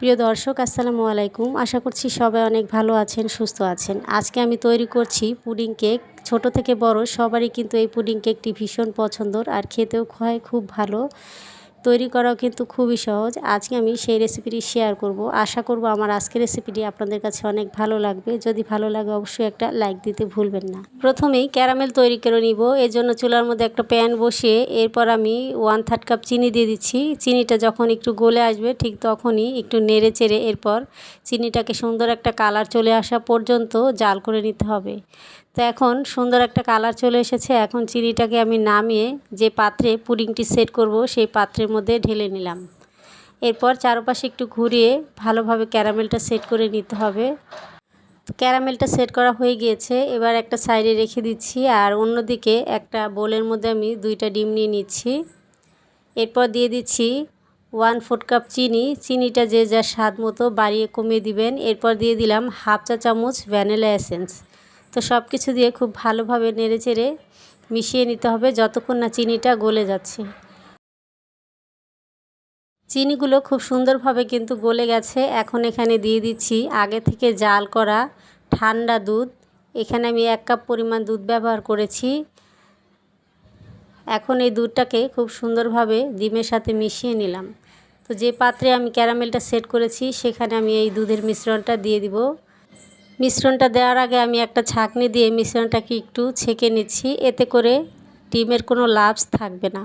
প্রিয় দর্শক, আসসালামু আলাইকুম। আশা করছি সবাই অনেক ভালো আছেন, সুস্থ আছেন। আজকে আমি তৈরি করছি পুডিং কেক। ছোট থেকে বড়, সবারই কিন্তু এই পুডিং কেকটি ভীষণ পছন্দর আর খেতেও হয় খুব ভালো। তৈরি করাও কিন্তু খুবই সহজ। আজকে আমি সেই রেসিপিটি শেয়ার করব। আশা করব আমার আজকের রেসিপিটি আপনাদের কাছে অনেক ভালো লাগবে। যদি ভালো লাগে অবশ্যই একটা লাইক দিতে ভুলবেন না। প্রথমেই ক্যারামেল তৈরি করে নিব। এর জন্য চুলার মধ্যে একটা প্যান বসিয়ে এরপর আমি ওয়ান থার্ড কাপ চিনি দিয়ে দিচ্ছি। চিনিটা যখন একটু গলে আসবে, ঠিক তখনই একটু নেড়ে চেড়ে এরপর চিনিটাকে সুন্দর একটা কালার চলে আসা পর্যন্ত জাল করে নিতে হবে। তো এখন সুন্দর একটা কালার চলে এসেছে। এখন চিনিটাকে আমি নামিয়ে যে পাত্রে পুডিংটি সেট করব, সেই পাত্রের মধ্যে ঢেলে নিলাম। এরপর চারপাশে একটু ঘুরিয়ে ভালোভাবে ক্যারামেলটা সেট করে নিতে হবে। ক্যারামেলটা সেট করা হয়ে গিয়েছে। এবার একটা সাইডে রেখে দিচ্ছি আর অন্যদিকে একটা বোলের মধ্যে আমি দুইটা ডিম নিয়ে নিচ্ছি। এরপর দিয়ে দিচ্ছি ওয়ান ফোর কাপ চিনি। চিনিটা যে যার স্বাদ মতো বাড়িয়ে কমিয়ে দিবেন। এরপর দিয়ে দিলাম হাফ চা চামচ ভ্যানিলা এসেন্স। তো সব কিছু দিয়ে খুব ভালোভাবে নেড়ে চেড়ে মিশিয়ে নিতে হবে যতক্ষণ না চিনিটা গলে যাচ্ছে। চিনিগুলো খুব সুন্দরভাবে কিন্তু গলে গেছে। এখন এখানে দিয়ে দিচ্ছি আগে থেকে জাল করা ঠান্ডা দুধ। এখানে আমি এক কাপ পরিমাণ দুধ ব্যবহার করেছি। এখন এই দুধটাকে খুব সুন্দরভাবে ডিমের সাথে মিশিয়ে নিলাম। তো যে পাত্রে আমি ক্যারামেলটা সেট করেছি সেখানে আমি এই দুধের মিশ্রণটা দিয়ে দিব। মিশ্রণটা দেওয়ার আগে আমি একটা ছাঁকনি দিয়ে মিশ্রণটাকে একটু ছেঁকে নিচ্ছি। এতে করে ডিমের কোনো লাভস থাকবে না।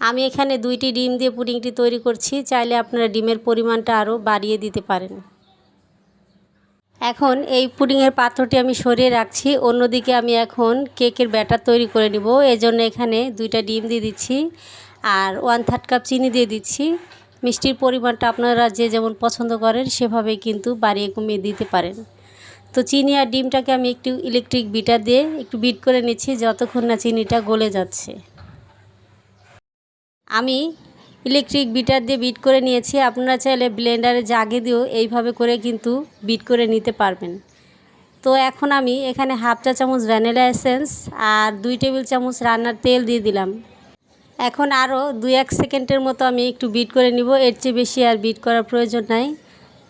আমি এখানে দুইটি ডিম দিয়ে পুডিংটি তৈরি করছি। চাইলে আপনারা ডিমের পরিমাণটা আরও বাড়িয়ে দিতে পারেন। এখন এই পুডিংয়ের পাত্রটি আমি সরিয়ে রাখছি। অন্যদিকে আমি এখন কেকের ব্যাটার তৈরি করে নিব। এজন্য এখানে দুইটা ডিম দিয়ে দিচ্ছি আর ওয়ান থার্ড কাপ চিনি দিয়ে দিচ্ছি। মিষ্টির পরিমাণটা আপনারা যে যেমন পছন্দ করেন, সেভাবেই কিন্তু বাড়িয়ে কমিয়ে দিতে পারেন। তো চিনি আর ডিমটাকে আমি একটু ইলেকট্রিক বিটার দিয়ে একটু বিট করে নিচ্ছি, যতক্ষণ না চিনিটা গলে যাচ্ছে। আমি ইলেকট্রিক বিটার দিয়ে বিট করে নিয়েছি, আপনারা চাইলে ব্লেন্ডারে জাগে দিয়েও এইভাবে করে কিন্তু বিট করে নিতে পারবেন। তো এখন আমি এখানে হাফ চা চামচ ভ্যানিলা এসেন্স আর দুই টেবিল চামচ রান্নার তেল দিয়ে দিলাম। এখন আরও দু এক সেকেন্ডের মতো আমি একটু বিট করে নিব। এর চেয়ে বেশি আর বিট করার প্রয়োজন নাই।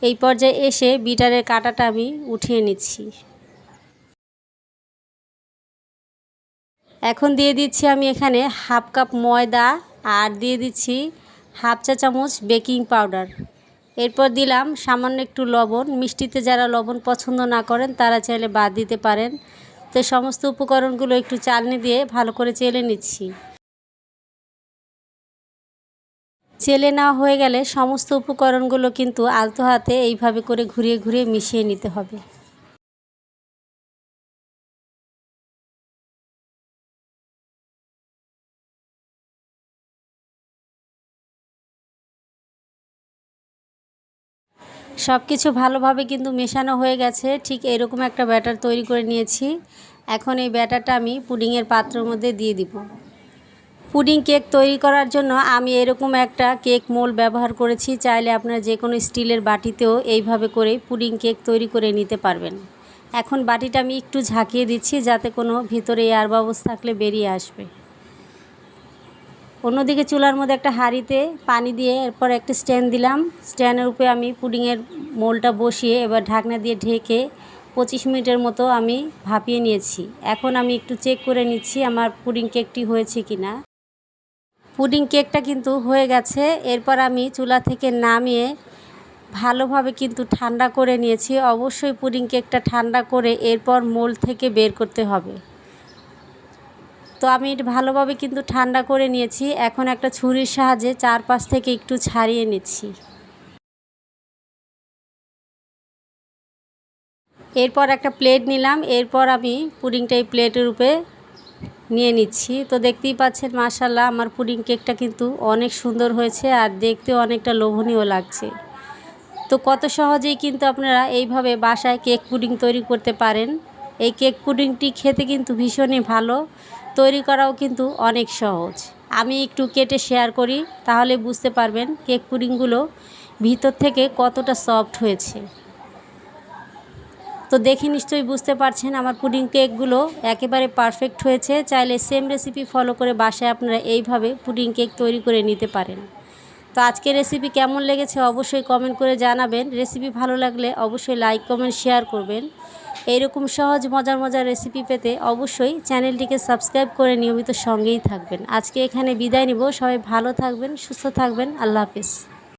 এই পর্যায়ে এসে বিটারের কাটাটা আমি উঠিয়ে নিচ্ছি। এখন দিয়ে দিচ্ছি আমি এখানে হাফ কাপ ময়দা আর দিয়ে দিচ্ছি হাফ চা চামচ বেকিং পাউডার এরপর দিলাম সামান্য একটু লবণ। মিষ্টিতে যারা লবণ পছন্দ না করেন, তারা চাইলে বাদ দিতে পারেন। তো সমস্ত উপকরণগুলো একটু চালনি দিয়ে ভালো করে চেলে নিচ্ছি। চেলে নেওয়া হয়ে গেলে সমস্ত উপকরণগুলো কিন্তু আলতো হাতে এইভাবে করে ঘুরিয়ে ঘুরিয়ে মিশিয়ে নিতে হবে। সব কিছু ভালোভাবে কিন্তু মেশানো হয়ে গেছে। ঠিক এরকম একটা ব্যাটার তৈরি করে নিয়েছি। এখন এই ব্যাটারটা আমি পুডিংয়ের পাত্রের মধ্যে দিয়ে দিব। পুডিং কেক তৈরি করার জন্য আমি এরকম একটা কেক মোল ব্যবহার করেছি। চাইলে আপনারা যে কোনো স্টিলের বাটিতেও এইভাবে করে পুডিং কেক তৈরি করে নিতে পারবেন। এখন বাটিটা আমি একটু ঝাঁকিয়ে দিচ্ছি যাতে কোনো ভিতরে এয়ার বাবস থাকলে বেরিয়ে আসবে। অন্যদিকে চুলার মধ্যে একটা হাঁড়িতে পানি দিয়ে এরপর একটা স্ট্যান্ড দিলাম। স্ট্যান্ডের উপরে আমি পুডিংয়ের মোলটা বসিয়ে এবার ঢাকনা দিয়ে ঢেকে পঁচিশ মিনিটের মতো আমি ভাপিয়ে নিয়েছি। এখন আমি একটু চেক করে নিচ্ছি আমার পুডিং কেকটি হয়েছে কি না পুডিং কেকটা কিন্তু হয়ে গেছে। এরপর আমি চুলা থেকে নামিয়ে ভালোভাবে কিন্তু ঠান্ডা করে নিয়েছি। অবশ্যই পুডিং কেকটা ঠান্ডা করে এরপর মোল থেকে বের করতে হবে। তো আমি ভালোভাবে কিন্তু ঠান্ডা করে নিয়েছি। এখন একটা ছুরির সাহায্যে চারপাশ থেকে একটু ছাড়িয়ে নিচ্ছি। এরপর একটা প্লেট নিলাম। এরপর আমি পুডিংটা এই প্লেটের উপরে নিয়ে নিচ্ছি। তো দেখতেই পাচ্ছেন মাশাল্লাহ আমার পুডিং কেকটা কিন্তু অনেক সুন্দর হয়েছে আর দেখতেও অনেকটা লোভনীয় লাগছে। তো কত সহজেই কিন্তু আপনারা এইভাবে বাসায় কেক পুডিং তৈরি করতে পারেন। এই কেক পুডিংটি খেতে কিন্তু ভীষণই ভালো, তৈরি করাও কিন্তু অনেক সহজ। আমি একটু কেটে শেয়ার করি, তাহলে বুঝতে পারবেন কেক পুডিংগুলো ভিতর থেকে কতটা সফট হয়েছে। তো দেখে নিশ্চয়ই বুঝতে পারছেন, আমার পুডিং কেকগুলো একেবারে পারফেক্ট হয়েছে। চাইলে সেম রেসিপি ফলো করে বাসায় আপনারা এইভাবে পুডিং কেক তৈরি করে নিতে পারেন। তো আজকের রেসিপি কেমন লেগেছে অবশ্যই কমেন্ট করে জানাবেন। রেসিপি ভালো লাগলে অবশ্যই লাইক কমেন্ট শেয়ার করবেন। এইরকম সহজ, মজার মজার রেসিপি পেতে অবশ্যই চ্যানেলটিকে সাবস্ক্রাইব করে নিয়মিত সঙ্গেই থাকবেন। আজকে এখানে বিদায় নিব। সবাই ভালো থাকবেন, সুস্থ থাকবেন। আল্লাহ হাফিজ।